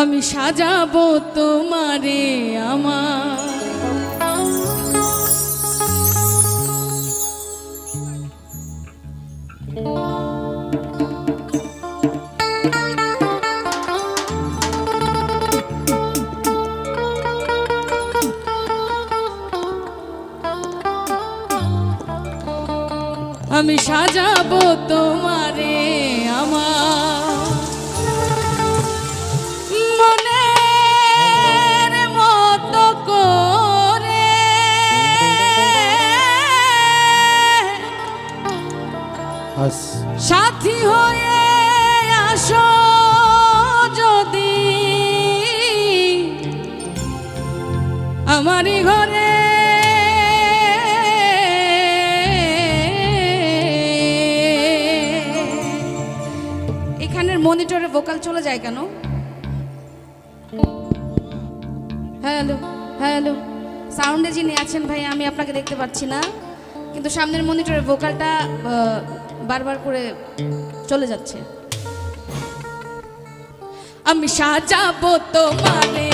আমি সাজাবো তোমারে আমার। আমি সাজাবো তোমারে আমার। সাথী হয়ে আসো যদি। আমারই ঘরে এখানের মনিটরে ভোকাল চলে যায় কেন? হ্যালো হ্যালো সাউন্ডে যিনি আছেন ভাই, আমি আপনাকে দেখতে পাচ্ছি না। কিন্তু সামনের মনিটরে ভোকালটা বারবার করে চলে যাচ্ছে। আমি সাজাবো তোমারে।